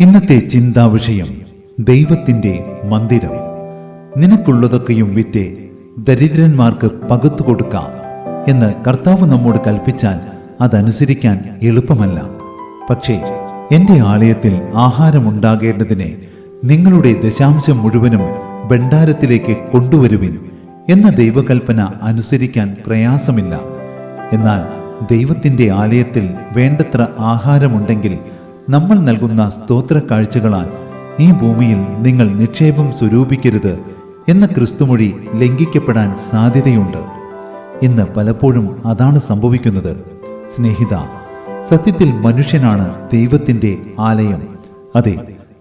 ഇന്നത്തെ ചിന്താ വിഷയം ദൈവത്തിന്റെ മന്ദിരം. നിനക്കുള്ളതൊക്കെയും വിറ്റ് ദരിദ്രന്മാർക്ക് പകുത്തു കൊടുക്കാം എന്ന് കർത്താവ് നമ്മോട് കൽപ്പിച്ചാൽ അതനുസരിക്കാൻ എളുപ്പമല്ല. പക്ഷേ എന്റെ ആലയത്തിൽ ആഹാരമുണ്ടാകേണ്ടതിനെ നിങ്ങളുടെ ദശാംശം മുഴുവനും ഭണ്ഡാരത്തിലേക്ക് കൊണ്ടുവരുവിൻ എന്ന ദൈവകൽപ്പന അനുസരിക്കാൻ പ്രയാസമില്ല. എന്നാൽ ദൈവത്തിന്റെ ആലയത്തിൽ വേണ്ടത്ര ആഹാരമുണ്ടെങ്കിൽ നമ്മൾ നൽകുന്ന സ്തോത്ര കാഴ്ചകളാൽ ഈ ഭൂമിയിൽ നിങ്ങൾ നിക്ഷേപം സ്വരൂപിക്കരുത് എന്ന ക്രിസ്തുമൊഴി ലംഘിക്കപ്പെടാൻ സാധ്യതയുണ്ട്. ഇന്ന് പലപ്പോഴും അതാണ് സംഭവിക്കുന്നത്. സ്നേഹിത സത്യത്തിൽ മനുഷ്യനാണ് ദൈവത്തിന്റെ ആലയം. അതെ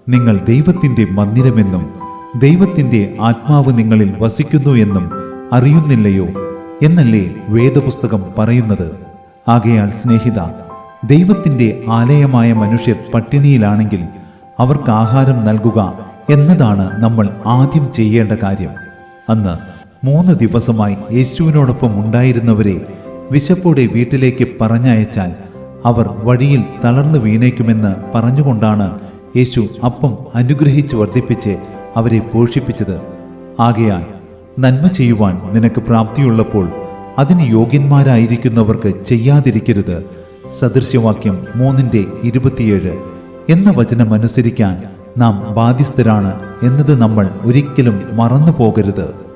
നിങ്ങൾ ദൈവത്തിന്റെ മന്ദിരമെന്നും ദൈവത്തിന്റെ ആത്മാവ് നിങ്ങളിൽ വസിക്കുന്നു എന്നും അറിയുന്നില്ലയോ എന്നല്ലേ വേദപുസ്തകം പറയുന്നത്. ആകയാൽ സ്നേഹിത ദൈവത്തിന്റെ ആലയമായ മനുഷ്യർ പട്ടിണിയിലാണെങ്കിൽ അവർക്ക് ആഹാരം നൽകുക എന്നതാണ് നമ്മൾ ആദ്യം ചെയ്യേണ്ട കാര്യം. അന്ന് മൂന്ന് ദിവസമായി യേശുവിനോടൊപ്പം ഉണ്ടായിരുന്നവരെ വിശപ്പോടെ വീട്ടിലേക്ക് പറഞ്ഞയച്ചാൽ അവർ വഴിയിൽ തളർന്നു വീണേക്കുമെന്ന് പറഞ്ഞുകൊണ്ടാണ് യേശു അപ്പം അനുഗ്രഹിച്ച് വർദ്ധിപ്പിച്ച് അവരെ പോഷിപ്പിച്ചത്. ആകയാൽ നന്മ ചെയ്യുവാൻ നിനക്ക് പ്രാപ്തിയുള്ളപ്പോൾ അതിന് യോഗ്യന്മാരായിരിക്കുന്നവർക്ക് ചെയ്യാതിരിക്കരുത്. സദൃശ്യവാക്യം മൂന്നിന്റെ ഇരുപത്തിയേഴ്. എന്ന വചനം അനുസരിക്കാൻ നാം ബാധ്യസ്ഥരാണ് എന്നത് നമ്മൾ ഒരിക്കലും മറന്നു പോകരുത്